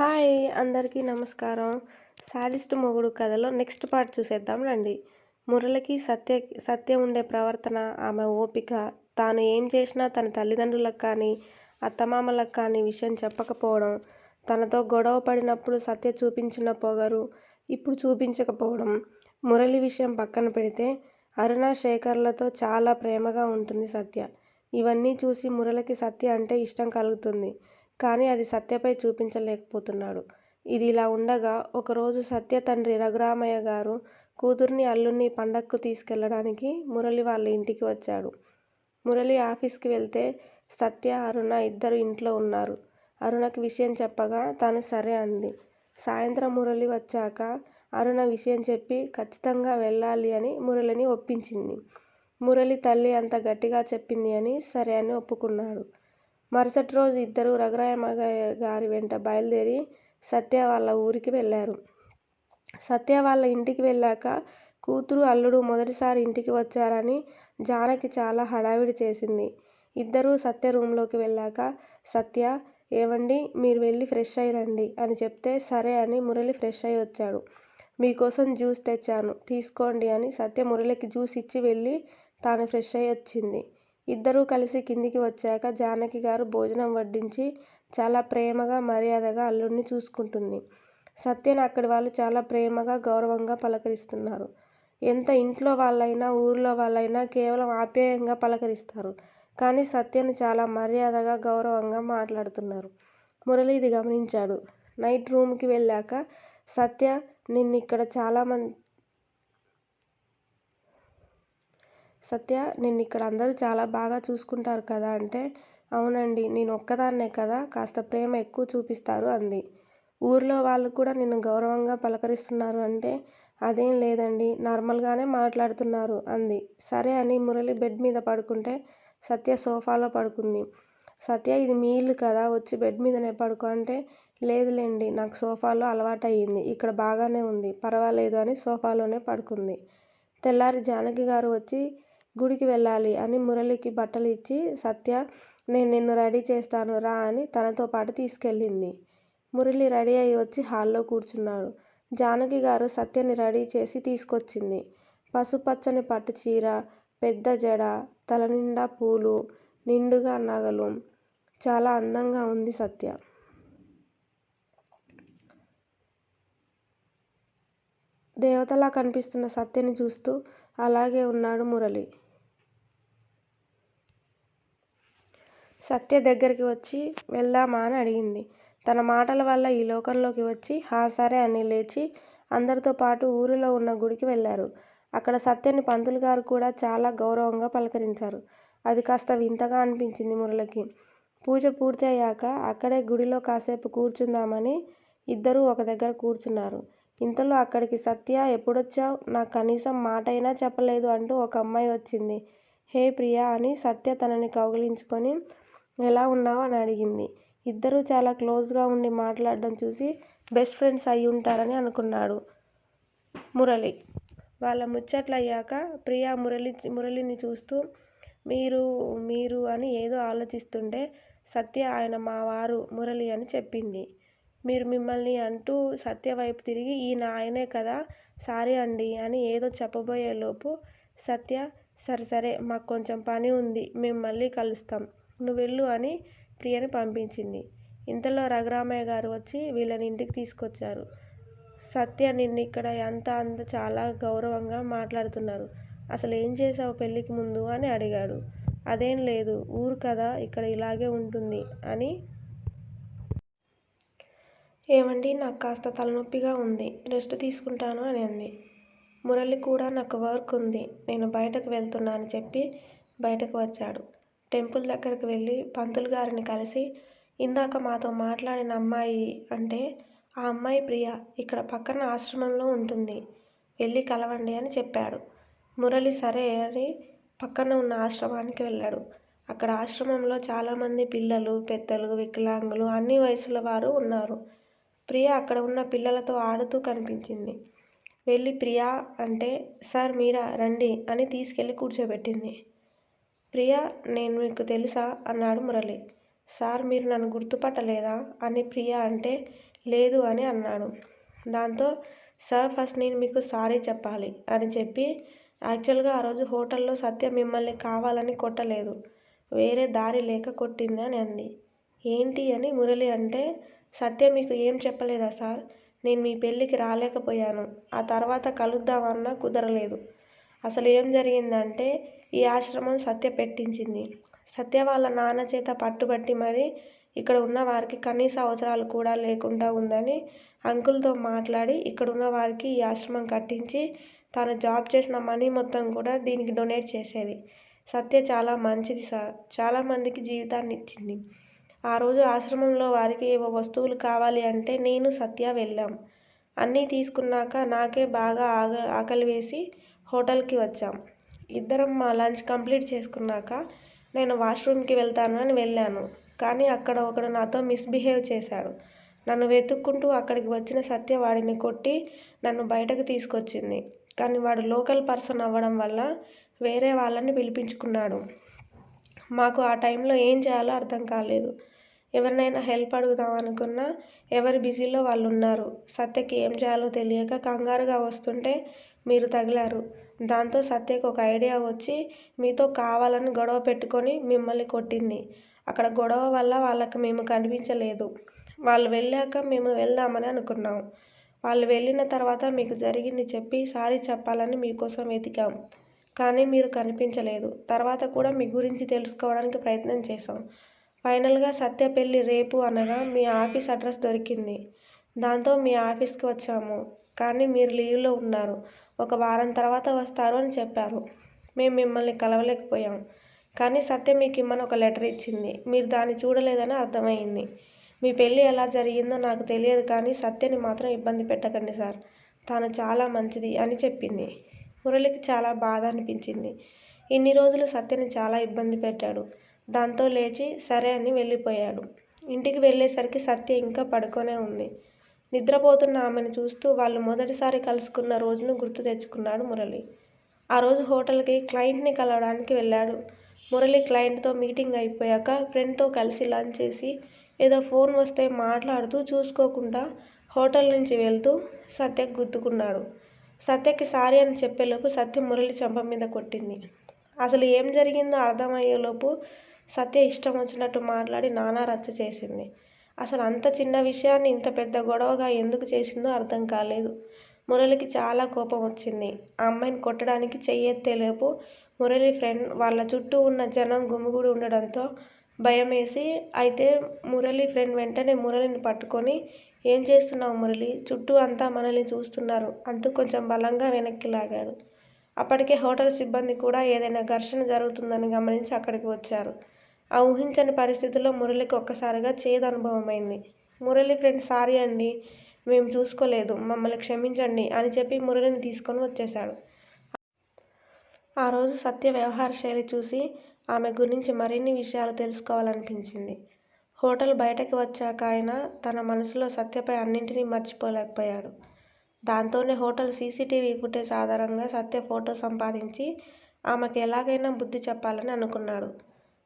Hi అందరికీ నమస్కారం. Sadist మొగుడు కథలో నెక్స్ట్ పార్ట్ చూసేద్దాం రండి. మురళికి సత్య సత్య ఉండే ప్రవర్తన ఆమె ఓపిక తాను ఏం చేసినా తన తల్లిదండ్రులకు కానీ అత్తమామలకు కానీ విషయం చెప్పకపోవడం తనతో గొడవ పడినప్పుడు సత్య చూపించిన పొగరు ఇప్పుడు చూపించకపోవడం మురళి విషయం పక్కన పెడితే అరుణ శేఖర్లతో చాలా ప్రేమగా ఉంటుంది సత్య. ఇవన్నీ చూసి మురళికి సత్య అంటే ఇష్టం కలుగుతుంది. కానీ అది సత్యపై చూపించలేకపోతున్నాడు. ఇది ఇలా ఉండగా ఒకరోజు సత్య తండ్రి రఘురామయ్య గారు కూతుర్ని అల్లుణ్ణి పండక్కు తీసుకెళ్ళడానికి మురళి వాళ్ళ ఇంటికి వచ్చాడు. మురళి ఆఫీస్కి వెళ్తే సత్య, అరుణ ఇద్దరు ఇంట్లో ఉన్నారు. అరుణకు విషయం చెప్పగా తాను సరే అంది. సాయంత్రం మురళి వచ్చాక అరుణ విషయం చెప్పి ఖచ్చితంగా వెళ్ళాలి అని మురళిని ఒప్పించింది. మురళి తల్లి అంత గట్టిగా చెప్పింది అని సరే అని ఒప్పుకున్నాడు. మరుసటి రోజు ఇద్దరూ రఘురామయ్య గారి వెంట బయలుదేరి సత్య వాళ్ళ ఊరికి వెళ్ళారు. సత్య వాళ్ళ ఇంటికి వెళ్ళాక కూతురు, అల్లుడు మొదటిసారి ఇంటికి వచ్చారని జానకి చాలా హడావిడి చేసింది. ఇద్దరూ సత్య రూంలోకి వెళ్ళాక సత్య ఏమండి మీరు వెళ్ళి ఫ్రెష్ అయి రండి అని చెప్తే సరే అని మురళి ఫ్రెష్ అయి వచ్చాడు. మీకోసం జ్యూస్ తెచ్చాను తీసుకోండి అని సత్య మురళికి జ్యూస్ ఇచ్చి వెళ్ళి తాను ఫ్రెష్ అయి వచ్చింది. ఇద్దరూ కలిసి కిందికి వచ్చాక జానకి గారు భోజనం వడ్డించి చాలా ప్రేమగా, మర్యాదగా అల్లుడిని చూసుకుంటుంది. సత్యని అక్కడి వాళ్ళు చాలా ప్రేమగా, గౌరవంగా పలకరిస్తున్నారు. ఎంత ఇంట్లో వాళ్ళైనా, ఊర్లో వాళ్ళైనా కేవలం ఆప్యాయంగా పలకరిస్తారు. కానీ సత్యని చాలా మర్యాదగా, గౌరవంగా మాట్లాడుతున్నారు. మురళి ఇది గమనించాడు. నైట్ రూమ్కి వెళ్ళాక సత్య నిన్ను ఇక్కడ చాలా మంది సత్య నిన్నిక్కడ అందరూ చాలా బాగా చూసుకుంటారు కదా అంటే అవునండి నేను ఒక్కదాన్నే కదా కాస్త ప్రేమ ఎక్కువ చూపిస్తారు అంది. ఊర్లో వాళ్ళు కూడా నిన్ను గౌరవంగా పలకరిస్తున్నారు అంటే అదేం లేదండి నార్మల్గానే మాట్లాడుతున్నారు అంది. సరే అని మురళి బెడ్ మీద పడుకుంటే సత్య సోఫాలో పడుకుంది. సత్య ఇది మీ ఇల్లు కదా వచ్చి బెడ్ మీదనే పడుకో అంటే లేదులేండి నాకు సోఫాలో అలవాటయ్యింది ఇక్కడ బాగానే ఉంది పర్వాలేదు అని సోఫాలోనే పడుకుంది. తెల్లారి జానకి గారు వచ్చి గుడికి వెళ్ళాలి అని మురళికి బట్టలు ఇచ్చి సత్య నేను నిన్ను రెడీ చేస్తాను రా అని తనతో పాటు తీసుకెళ్ళింది. మురళి రెడీ అయి వచ్చి హాల్లో కూర్చున్నాడు. జానకి గారు సత్యని రెడీ చేసి తీసుకొచ్చింది. పసుపచ్చని పట్టుచీర, పెద్ద జడ, తలనిండా పూలు, నిండుగా నగలు. చాలా అందంగా ఉంది సత్య. దేవతలా కనిపిస్తున్న సత్యని చూస్తూ అలాగే ఉన్నాడు మురళి. సత్య దగ్గరికి వచ్చి వెళ్దామా అని అడిగింది. తన మాటల వల్ల ఈ లోకంలోకి వచ్చి హా సరే అని లేచి అందరితో పాటు ఊరిలో ఉన్న గుడికి వెళ్ళారు. అక్కడ సత్యని పంతులుగారు కూడా చాలా గౌరవంగా పలకరించారు. అది కాస్త వింతగా అనిపించింది మురళికి. పూజ పూర్తి అయ్యాక అక్కడే గుడిలో కాసేపు కూర్చుందామని ఇద్దరూ ఒక దగ్గర కూర్చున్నారు. ఇంతలో అక్కడికి సత్య ఎప్పుడొచ్చావు నాకు కనీసం మాటైనా చెప్పలేదు అంటూ ఒక అమ్మాయి వచ్చింది. హే ప్రియా అని సత్య తనని కౌగిలించుకొని ఎలా ఉన్నావు అని అడిగింది. ఇద్దరూ చాలా క్లోజ్గా ఉండి మాట్లాడడం చూసి బెస్ట్ ఫ్రెండ్స్ అయి ఉంటారని అనుకున్నాడు మురళి. వాళ్ళ ముచ్చట్లయ్యాక ప్రియా మురళి మురళిని చూస్తూ మీరు మీరు అని ఏదో ఆలోచిస్తుంటే సత్య ఆయన మా వారు మురళి అని చెప్పింది. మీరు మిమ్మల్ని అంటూ సత్య వైపు తిరిగి ఈయన ఆయనే కదా సారీ అండి అని ఏదో చెప్పబోయేలోపు సత్య సరే సరే మాకు కొంచెం పని ఉంది మేము మళ్ళీ కలుస్తాం నువ్వెళ్ళు అని ప్రియని పంపించింది. ఇంతలో రఘురామయ్య గారు వచ్చి వీళ్ళని ఇంటికి తీసుకొచ్చారు. సత్య నిన్ను ఇక్కడ అంతా అంతా చాలా గౌరవంగా మాట్లాడుతున్నారు. అసలు ఏం చేశావు పెళ్ళికి ముందు అని అడిగాడు. అదేం లేదు ఊరు కదా ఇక్కడ ఇలాగే ఉంటుంది అని ఏమండి నాకు కాస్త తలనొప్పిగా ఉంది రెస్ట్ తీసుకుంటాను అని అంది. మురళి కూడా నాకు వర్క్ ఉంది నేను బయటకు వెళ్తున్నా అని చెప్పి బయటకు వచ్చాడు. టెంపుల్ దగ్గరకు వెళ్ళి పంతులుగారిని కలిసి ఇందాక మాతో మాట్లాడిన అమ్మాయి అంటే ఆ అమ్మాయి ప్రియ ఇక్కడ పక్కన ఆశ్రమంలో ఉంటుంది. వెళ్ళి కలవండి అని చెప్పాడు. మురళి సరే అని పక్కన ఉన్న ఆశ్రమానికి వెళ్ళాడు. అక్కడ ఆశ్రమంలో చాలామంది పిల్లలు, పెద్దలు, వికలాంగులు అన్ని వయసుల వారు ఉన్నారు. ప్రియ అక్కడ ఉన్న పిల్లలతో ఆడుతూ కనిపించింది. వెళ్ళి ప్రియా అంటే సార్ మీరా రండి అని తీసుకెళ్ళి కూర్చోబెట్టింది. ప్రియా నేను మీకు తెలుసా? అన్నాడు మురళి. సార్ మీరు నన్ను గుర్తుపట్టలేదా? అని ప్రియ అంటే లేదు అని అన్నాడు. దాంతో సార్ ఫస్ట్ నేను మీకు సారీ చెప్పాలి అని చెప్పి యాక్చువల్గా ఆ రోజు హోటల్లో సత్య మిమ్మల్ని కావాలని కొట్టలేదు. వేరే దారి లేక కొట్టింది అని అంది. ఏంటి అని మురళి అంటే సత్య మీకు ఏం చెప్పలేదా సార్? నేను మీ పెళ్ళికి రాలేకపోయాను. ఆ తర్వాత కలుద్దామన్నా కుదరలేదు. అసలు ఏం జరిగిందంటే ఈ ఆశ్రమం సత్య పెట్టించింది. సత్య వాళ్ళ నాన్న చేత పట్టుబట్టి మరి ఇక్కడ ఉన్న వారికి కనీస అవసరాలు కూడా లేకుండా ఉందని అంకుల్తో మాట్లాడి ఇక్కడ ఉన్న వారికి ఈ ఆశ్రమం కట్టించి తాను జాబ్ చేసిన మనీ మొత్తం కూడా దీనికి డొనేట్ చేసేది. సత్య చాలా మంచిది సార్. చాలామందికి జీవితాన్ని ఇచ్చింది. ఆ రోజు ఆశ్రమంలో వారికి ఏవో వస్తువులు కావాలి అంటే నేను సత్య వెళ్ళాం. అన్నీ తీసుకున్నాక నాకే బాగా ఆగ ఆకలి వేసి హోటల్కి వచ్చాం. ఇద్దరం మా లంచ్ కంప్లీట్ చేసుకున్నాక నేను వాష్రూమ్కి వెళ్తాను అని వెళ్ళాను. కానీ అక్కడ ఒకడు నాతో మిస్బిహేవ్ చేశాడు. నన్ను వెతుక్కుంటూ అక్కడికి వచ్చిన సత్య వాడిని కొట్టి నన్ను బయటకు తీసుకొచ్చింది. కానీ వాడు లోకల్ పర్సన్ అవ్వడం వల్ల వేరే వాళ్ళని పిలిపించుకున్నాడు. మాకు ఆ టైంలో ఏం చేయాలో అర్థం కాలేదు. ఎవరినైనా హెల్ప్ అడుగుదాం అనుకున్నా ఎవరి బిజీలో వాళ్ళు ఉన్నారు. సత్యకి ఏం చేయాలో తెలియక కంగారుగా వస్తుంటే మీరు తగిలారు. దాంతో సత్యకి ఒక ఐడియా వచ్చి మీతో కావాలని గొడవ పెట్టుకొని మిమ్మల్ని కొట్టింది. అక్కడ గొడవ వల్ల వాళ్ళకి మేము కనిపించలేదు. వాళ్ళు వెళ్ళాక మేము వెళ్దామని అనుకున్నాం. వాళ్ళు వెళ్ళిన తర్వాత మీకు జరిగింది చెప్పి సారీ చెప్పాలని మీకోసం వెతికాం. కానీ మీరు కనిపించలేదు. తర్వాత కూడా మీ గురించి తెలుసుకోవడానికి ప్రయత్నం చేశాం. ఫైనల్గా సత్య పెళ్ళి రేపు అనగా మీ ఆఫీస్ అడ్రస్ దొరికింది. దాంతో మీ ఆఫీస్కి వచ్చాము. కానీ మీరు లీవ్లో ఉన్నారు. ఒక వారం తర్వాత వస్తారు అని చెప్పారు. మేము మిమ్మల్ని కలవలేకపోయాం. కానీ సత్య మీకు ఇమ్మని ఒక లెటర్ ఇచ్చింది. మీరు దాన్ని చూడలేదని అర్థమైంది. మీ పెళ్ళి ఎలా జరిగిందో నాకు తెలియదు కానీ సత్యని మాత్రం ఇబ్బంది పెట్టకండి సార్. తాను చాలా మంచిది అని చెప్పింది. మురళికి చాలా బాధ అనిపించింది. ఇన్ని రోజులు సత్యని చాలా ఇబ్బంది పెట్టాడు. దాంతో లేచి సరే అని వెళ్ళిపోయాడు. ఇంటికి వెళ్ళేసరికి సత్య ఇంకా పడుకొనే ఉంది. నిద్రపోతున్న ఆమెను చూస్తూ వాళ్ళు మొదటిసారి కలుసుకున్న రోజును గుర్తు తెచ్చుకున్నాడు మురళి. ఆ రోజు హోటల్కి క్లయింట్ని కలవడానికి వెళ్ళాడు. మురళి క్లయింట్తో మీటింగ్ అయిపోయాక ఫ్రెండ్తో కలిసి లంచ్ చేసి ఏదో ఫోన్ వస్తే మాట్లాడుతూ చూసుకోకుండా హోటల్ నుంచి వెళ్తూ సత్యకు గుద్దుకున్నాడు. సత్యకి సారీ అని చెప్పేలోపు సత్య మురళి చెంప మీద కొట్టింది. అసలు ఏం జరిగిందో అర్థమయ్యేలోపు సత్య ఇష్టం వచ్చినట్టు మాట్లాడి నానా రచ్చ చేసింది. అసలు అంత చిన్న విషయాన్ని ఇంత పెద్ద గొడవగా ఎందుకు చేసిందో అర్థం కాలేదు. మురళికి చాలా కోపం వచ్చింది. ఆ అమ్మాయిని కొట్టడానికి చెయ్యెత్తేలోపు మురళి ఫ్రెండ్ వాళ్ళ చుట్టూ ఉన్న జనం గుమిగూడి ఉండడంతో భయమేసి అయితే మురళి ఫ్రెండ్ వెంటనే మురళిని పట్టుకొని ఏం చేస్తున్నావు మురళి? చుట్టూ అంతా మనల్ని చూస్తున్నారు అంటూ కొంచెం బలంగా వెనక్కి లాగాడు. అప్పటికే హోటల్ సిబ్బంది కూడా ఏదైనా ఘర్షణ జరుగుతుందని గమనించి అక్కడికి వచ్చారు. ఆ ఊహించని పరిస్థితుల్లో మురళికి ఒక్కసారిగా చేదు అనుభవమైంది మురళి ఫ్రెండ్ సారీ అండి. మేము చూసుకోలేదు. మమ్మల్ని క్షమించండి అని చెప్పి మురళిని తీసుకొని వచ్చేశాడు. ఆ రోజు సత్య వ్యవహార శైలి చూసి ఆమె గురించి మరిన్ని విషయాలు తెలుసుకోవాలనిపించింది. హోటల్ బయటకు వచ్చాక ఆయన తన మనసులో సత్యపై అన్నింటినీ మర్చిపోలేకపోయాడు. దాంతోనే హోటల్ సీసీటీవీ ఫుటేజ్ ఆధారంగా సత్య ఫోటో సంపాదించి ఆమెకు ఎలాగైనా బుద్ధి చెప్పాలని అనుకున్నాడు.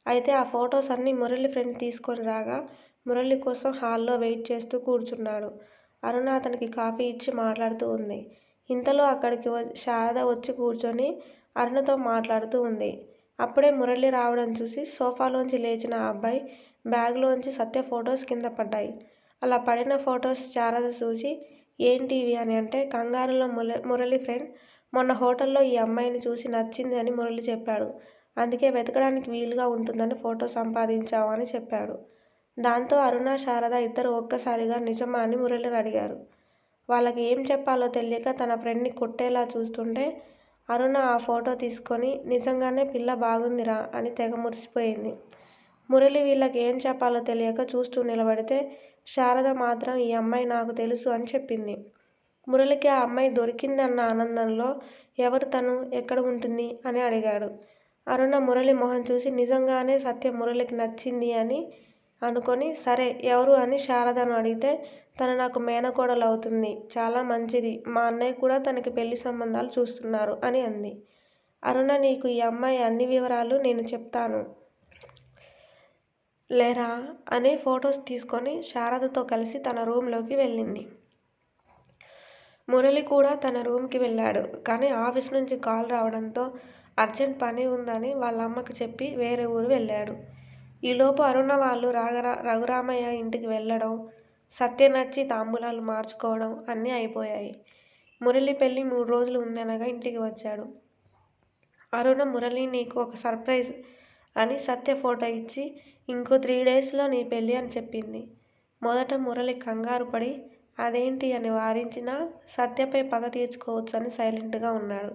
అయితే ఆ ఫొటోస్ అన్నీ మురళి ఫ్రెండ్ తీసుకొని రాగా మురళి కోసం హాల్లో వెయిట్ చేస్తూ కూర్చున్నాడు. అరుణ అతనికి కాఫీ ఇచ్చి మాట్లాడుతూ ఉంది. ఇంతలో అక్కడికి శారద వచ్చి కూర్చొని అరుణతో మాట్లాడుతూ ఉంది. అప్పుడే మురళి రావడం చూసి సోఫాలోంచి లేచిన ఆ అబ్బాయి బ్యాగ్లోంచి సత్య ఫొటోస్ కింద పడ్డాయి. అలా పడిన ఫొటోస్ శారద చూసి ఏంటి ఇవి? అని అంటే కంగారులో ముల మురళి ఫ్రెండ్ మొన్న హోటల్లో ఈ అమ్మాయిని చూసి నచ్చింది అని మురళి చెప్పాడు. అందుకే వెతకడానికి వీలుగా ఉంటుందని ఫోటో సంపాదించావు అని చెప్పాడు. దాంతో అరుణ శారద ఇద్దరు ఒక్కసారిగా నిజమా అని మురళిని అడిగారు. వాళ్ళకి ఏం చెప్పాలో తెలియక తన ఫ్రెండ్ని కొట్టేలా చూస్తుంటే అరుణ ఆ ఫోటో తీసుకొని నిజంగానే పిల్ల బాగుందిరా అని తెగ మురిసిపోయింది. మురళి వీళ్ళకి ఏం చెప్పాలో తెలియక చూస్తూ నిలబడితే శారద మాత్రం ఈ అమ్మాయి నాకు తెలుసు అని చెప్పింది. మురళికి ఆ అమ్మాయి దొరికిందన్న ఆనందంలో ఎవరు తను? ఎక్కడ ఉంటుంది? అని అడిగాడు. అరుణ మురళి మొహం చూసి నిజంగానే సత్య మురళికి నచ్చింది అని అనుకొని సరే ఎవరు అని శారదను అడిగితే తను నాకు మేనకోడలు అవుతుంది చాలా మంచిది. మా అన్నయ్య కూడా తనకి పెళ్ళి సంబంధాలు చూస్తున్నారు అని అంది. అరుణ నీకు ఈ అమ్మాయి అన్ని వివరాలు నేను చెప్తాను. లేరా? అని ఫొటోస్ తీసుకొని శారదతో కలిసి తన రూమ్లోకి వెళ్ళింది. మురళి కూడా తన రూమ్కి వెళ్ళాడు కానీ ఆఫీస్ నుంచి కాల్ రావడంతో అర్జెంట్ పని ఉందని వాళ్ళ అమ్మకి చెప్పి వేరే ఊరు వెళ్ళాడు. ఈలోపు అరుణ వాళ్ళు రాగరా రఘురామయ్య ఇంటికి వెళ్ళడం సత్య నచ్చి తాంబూలాలు మార్చుకోవడం అన్నీ అయిపోయాయి. మురళి పెళ్ళి మూడు రోజులు ఉందనగా ఇంటికి వచ్చాడు. అరుణ మురళి నీకు ఒక సర్ప్రైజ్ అని సత్య ఫోటో ఇచ్చి ఇంకో త్రీ డేస్లో నీ పెళ్ళి అని చెప్పింది. మొదట మురళి కంగారు పడి అదేంటి అని వారించినా సత్యపై పగ తీర్చుకోవచ్చు అని సైలెంట్గా ఉన్నాడు.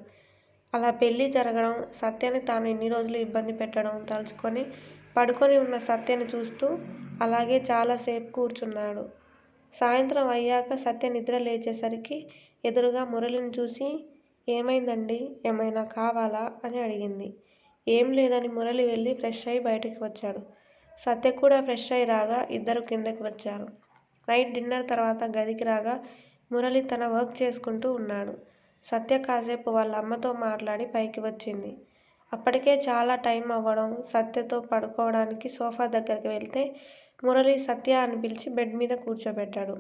అలా పెళ్ళి జరగడం సత్యని తాను ఎన్ని రోజులు ఇబ్బంది పెట్టడం తలుచుకొని పడుకొని ఉన్న సత్యని చూస్తూ అలాగే చాలాసేపు కూర్చున్నాడు. సాయంత్రం అయ్యాక సత్య నిద్ర లేచేసరికి ఎదురుగా మురళిని చూసి ఏమైందండి? ఏమైనా కావాలా? అని అడిగింది. ఏం లేదని మురళి వెళ్ళి ఫ్రెష్ అయి బయటకు వచ్చాడు. సత్య కూడా ఫ్రెష్ అయి రాగా ఇద్దరు కిందకి వచ్చారు. నైట్ డిన్నర్ తర్వాత గదికి రాగా మురళి తన వర్క్ చేసుకుంటూ ఉన్నాడు. సత్య కాసేపు వాళ్ళ అమ్మతో మాట్లాడి పైకి వచ్చింది. అప్పటికే చాలా టైం అవ్వడం సత్యతో పడుకోవడానికి సోఫా దగ్గరికి వెళ్తే మురళి సత్య అని పిలిచి బెడ్ మీద కూర్చోబెట్టాడు.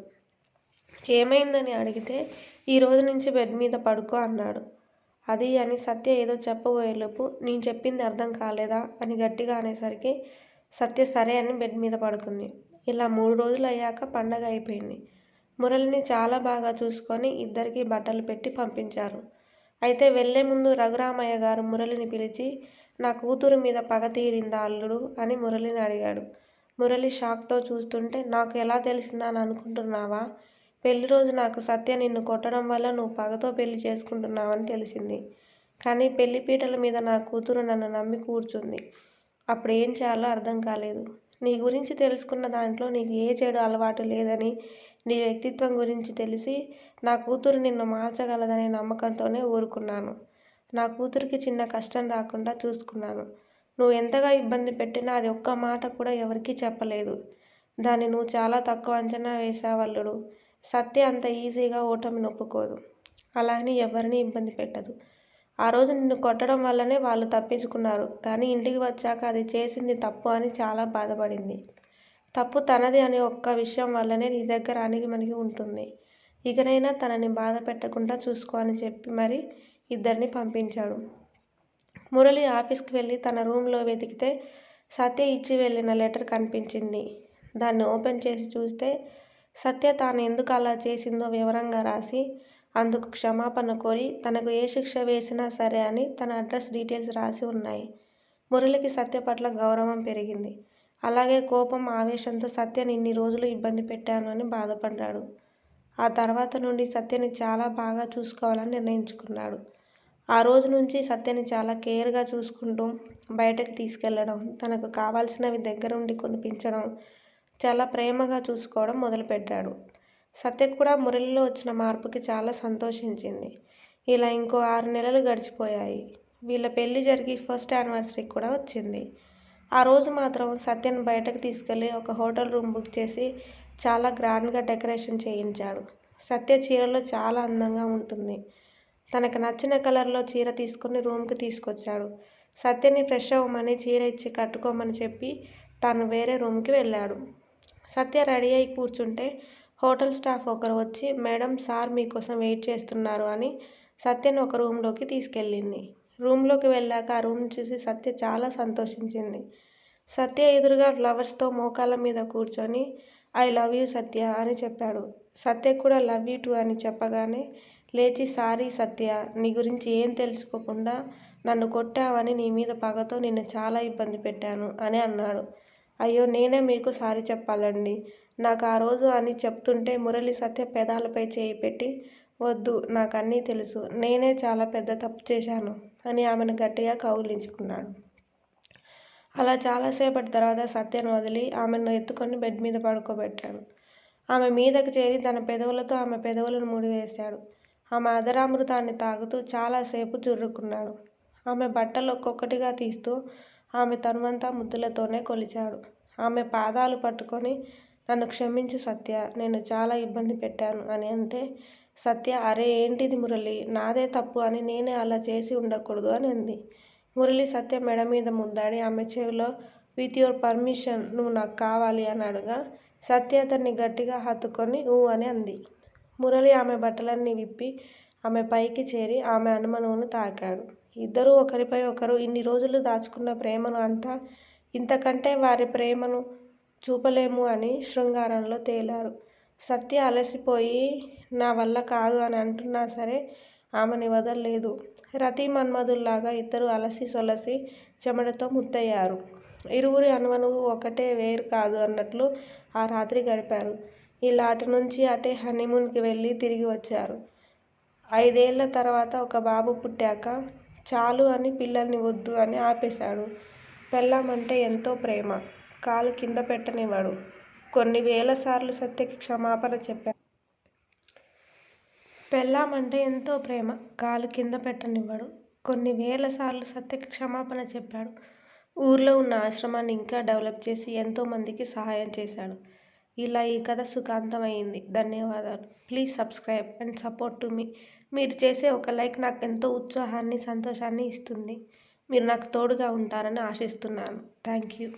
ఏమైందని అడిగితే ఈ రోజు నుంచి బెడ్ మీద పడుకో అన్నాడు. అది అని సత్య ఏదో చెప్పబోయేలోపు నేను చెప్పింది అర్థం కాలేదా అని గట్టిగా అనేసరికి సత్య సరే అని బెడ్ మీద పడుకుంది. ఇలా మూడు రోజులు అయ్యాక పండగ అయిపోయింది. మురళిని చాలా బాగా చూసుకొని ఇద్దరికీ బట్టలు పెట్టి పంపించారు. అయితే వెళ్ళే ముందు రఘురామయ్య గారు మురళిని పిలిచి నా కూతురు మీద పగ తీరిందా అల్లుడు? అని మురళిని అడిగాడు. మురళి షాక్తో చూస్తుంటే నాకు ఎలా తెలిసిందా అని అనుకుంటున్నావా? పెళ్ళి రోజు నాకు సత్య నిన్ను కొట్టడం వల్ల నువ్వు పగతో పెళ్ళి చేసుకుంటున్నావని తెలిసింది. కానీ పెళ్ళి పీటల మీద నా కూతురు నన్ను నమ్మి కూర్చుంది. అప్పుడు ఏం చేయాలో అర్థం కాలేదు. నీ గురించి తెలుసుకున్న దాంట్లో నీకు ఏ చెడు అలవాటు లేదని నీ వ్యక్తిత్వం గురించి తెలిసి నా కూతురు నిన్ను మార్చగలదనే నమ్మకంతోనే ఊరుకున్నాను. నా కూతురికి చిన్న కష్టం రాకుండా చూసుకున్నాను. నువ్వు ఎంతగా ఇబ్బంది పెట్టినా అది ఒక్క మాట కూడా ఎవరికీ చెప్పలేదు. దాన్ని నువ్వు చాలా తక్కువ అంచనా వేసావల్లుడు సత్య అంత ఈజీగా ఓటమి నొప్పుకోదు. అలా అని ఎవరిని ఇబ్బంది పెట్టదు. ఆ రోజు నిన్ను కొట్టడం వల్లనే వాళ్ళు తప్పించుకున్నారు. కానీ ఇంటికి వచ్చాక అది చేసింది తప్పు అని చాలా బాధపడింది. తప్పు తనది అనే ఒక్క విషయం వల్లనే నీ దగ్గర అణిగిమణిగి ఉంటుంది. ఇకనైనా తనని బాధ పెట్టకుండా చూసుకో అని చెప్పి మరి ఇద్దరిని పంపించాడు. మురళి ఆఫీస్కి వెళ్ళి తన రూమ్లో వెతికితే సత్య ఇచ్చి వెళ్ళిన లెటర్ కనిపించింది. దాన్ని ఓపెన్ చేసి చూస్తే సత్య తాను ఎందుకు అలా చేసిందో వివరంగా రాసి అందుకు క్షమాపణ కోరి తనకు ఏ శిక్ష వేసినా సరే అని తన అడ్రస్ డీటెయిల్స్ రాసి ఉన్నాయి. మురళికి సత్య పట్ల గౌరవం పెరిగింది. అలాగే కోపం ఆవేశంతో సత్యని ఇన్ని రోజులు ఇబ్బంది పెట్టాను అని బాధపడ్డాడు. ఆ తర్వాత నుండి సత్యని చాలా బాగా చూసుకోవాలని నిర్ణయించుకున్నాడు. ఆ రోజు నుంచి సత్యని చాలా కేర్గా చూసుకుంటూ బయటకు తీసుకెళ్ళడం తనకు కావాల్సినవి దగ్గరుండి కొనిపించడం చాలా ప్రేమగా చూసుకోవడం మొదలుపెట్టాడు. సత్య కూడా మురళిలో వచ్చిన మార్పుకి చాలా సంతోషించింది. ఇలా ఇంకో ఆరు నెలలు గడిచిపోయాయి. వీళ్ళ పెళ్ళి జరిగి ఫస్ట్ యానివర్సరీ కూడా వచ్చింది. ఆ రోజు మాత్రం సత్యను బయటకు తీసుకెళ్ళి ఒక హోటల్ రూమ్ బుక్ చేసి చాలా గ్రాండ్గా డెకరేషన్ చేయించాడు. సత్య చీరలో చాలా అందంగా ఉంటుంది. తనకు నచ్చిన కలర్లో చీర తీసుకుని రూమ్కి తీసుకొచ్చాడు. సత్యని ఫ్రెష్ అవ్వమని చీర ఇచ్చి కట్టుకోమని చెప్పి తాను వేరే రూమ్కి వెళ్ళాడు. సత్య రెడీ అయి కూర్చుంటే హోటల్ స్టాఫ్ ఒకరు వచ్చి మేడం సార్ మీకోసం వెయిట్ చేస్తున్నారు అని సత్యను ఒక రూమ్లోకి తీసుకెళ్ళింది. రూమ్లోకి వెళ్ళాక ఆ రూమ్ చూసి సత్య చాలా సంతోషించింది. సత్య ఎదురుగా ఫ్లవర్స్తో మోకాళ్ళ మీద కూర్చొని ఐ లవ్ యూ సత్య అని చెప్పాడు. సత్య కూడా లవ్ యూ టూ అని చెప్పగానే లేచి సారీ సత్య నీ గురించి ఏం తెలుసుకోకుండా నన్ను కొట్టావని నీ మీద పగతో నిన్ను చాలా ఇబ్బంది పెట్టాను అని అన్నాడు. అయ్యో నేనే మీకు సారీ చెప్పాలండి. నాకు ఆ రోజు అని చెప్తుంటే మురళి సత్య పెదాలపై చేయి పెట్టి వద్దు నాకు అన్నీ తెలుసు. నేనే చాలా పెద్ద తప్పు చేశాను అని ఆమెను గట్టిగా కౌగిలించుకున్నాడు. అలా చాలాసేపటి తర్వాత సత్యను వదిలి ఆమెను ఎత్తుకొని బెడ్ మీద పడుకోబెట్టాడు. ఆమె మీదకు చేరి తన పెదవులతో ఆమె పెదవులను ముడివేశాడు. ఆమె అదరామృతాన్ని తాగుతూ చాలాసేపు జుర్రుకున్నాడు. ఆమె బట్టలు ఒక్కొక్కటిగా తీస్తూ ఆమె తనువంతా ముద్దులతోనే కొలిచాడు. ఆమె పాదాలు పట్టుకొని నన్ను క్షమించు సత్య నేను చాలా ఇబ్బంది పెట్టాను అని అంటే సత్య అరే ఏంటిది మురళి నాదే తప్పు అని నేనే అలా చేసి ఉండకూడదు అని అంది మురళి సత్య మెడ మీద ముద్దాడి ఆమె చెవిలో విత్ యువర్ పర్మిషన్ నువ్వు నాకు కావాలి అని అడగా సత్య అతన్ని గట్టిగా హత్తుకొని ఊ అని అంది. మురళి ఆమె బట్టలన్నీ విప్పి ఆమె పైకి చేరి ఆమె అనుమనువును తాకాడు. ఇద్దరూ ఒకరిపై ఒకరు ఇన్ని రోజులు దాచుకున్న ప్రేమను అంతా ఇంతకంటే వారి ప్రేమను చూపలేము అని శృంగారంలో తేలారు. సత్య అలసిపోయి నా వల్ల కాదు అని అంటున్నా సరే ఆమెని వదల్లేదు. రతి మన్మధుల్లాగా ఇద్దరు అలసి సొలసి చెమటతో ముద్దయ్యారు. ఇరువురి అనువనువు ఒకటే వేరు కాదు అన్నట్లు ఆ రాత్రి గడిపారు. ఇలా అటునుంచి అటే హనీమూన్కి వెళ్ళి తిరిగి వచ్చారు. ఐదేళ్ళ తర్వాత ఒక బాబు పుట్టాక చాలు అని పిల్లల్ని వద్దు అని ఆపేశాడు. పెళ్ళామంటే ఎంతో ప్రేమ. కాలు కింద పెట్టనివ్వడు. కొన్ని వేల సార్లు సత్యకి క్షమాపణ చెప్పాడు. పెళ్ళామంటే ఎంతో ప్రేమ. కాలు కింద పెట్టనివ్వడు. కొన్ని వేల సార్లు సత్యకి క్షమాపణ చెప్పాడు. ఊర్లో ఉన్న ఆశ్రమాన్ని ఇంకా డెవలప్ చేసి ఎంతోమందికి సహాయం చేశాడు. ఇలా ఈ కథ సుఖాంతం అయింది. ధన్యవాదాలు. Please subscribe and support to మీ మీరు చేసే ఒక లైక్ నాకు ఎంతో ఉత్సాహాన్ని, సంతోషాన్ని ఇస్తుంది. మీరు నాకు తోడుగా ఉంటారని ఆశిస్తున్నాను. Thank you